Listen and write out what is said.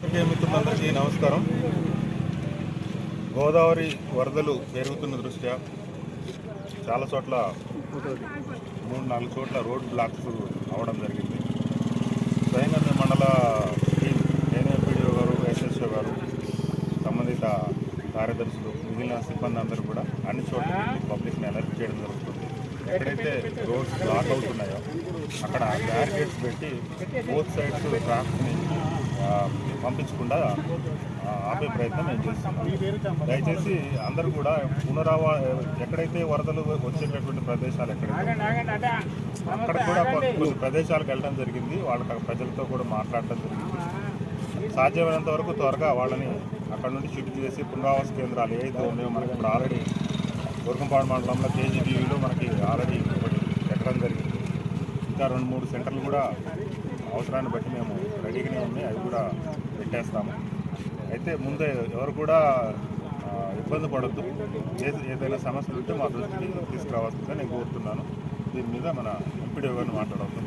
మిత్రులందరికీ నమస్కారం. గోదావరి వరదలు పెరుగుతున్న దృష్ట్యా చాలా చోట్ల మూడు నాలుగు చోట్ల రోడ్ బ్లాక్స్ అవడం జరిగింది. సైనర్ మండల టీం ఏఎంపీడీఓ గారు ఎస్ఎస్ఓ గారు సంబంధిత కార్యదర్శులు మిగిలిన సిబ్బంది అందరూ కూడా అన్ని చోట్ల పబ్లిక్ని అలర్ట్ చేయడం జరుగుతుంది. ఎక్కడైతే రోడ్స్ బ్లాక్ అవుతున్నాయో అక్కడ బ్యారికేడ్స్ పెట్టి బోత్ సైడ్స్ ట్రాఫిక్ని పంపించకుండా ఆపే ప్రయత్నం మేము చేస్తున్నాం. దయచేసి అందరూ కూడా పునరావా ఎక్కడైతే వరదలు వచ్చేటటువంటి ప్రదేశాలు ఎక్కడైతే అక్కడ కూడా కొన్ని ప్రదేశాలకు వెళ్ళడం జరిగింది. వాళ్ళ ప్రజలతో కూడా మాట్లాడటం జరిగింది. సాధ్యమైనంత వరకు త్వరగా వాళ్ళని అక్కడ నుండి షిఫ్ట్ చేసి పునరావాస కేంద్రాలు ఏవైతే ఉన్నాయో మనకి ఇప్పుడు ఆల్రెడీ దుర్గంపాడు మండలంలో కేజీబీవీలో మనకి ఆల్రెడీ ఒకటి ఇంకా రెండు మూడు సెంటర్లు కూడా అవసరాన్ని బట్టి మేము రెడీగానే ఉన్నాయి. అవి కూడా పెట్టేస్తాము. అయితే ముందే ఎవరు కూడా ఇబ్బంది పడద్దు. ఏదైనా సమస్యలు ఉంటే మా దృష్టికి తీసుకురావాల్సిందని నేను కోరుతున్నాను. దీని మీద మన ఎంపీడీ గారిని మాట్లాడవచ్చు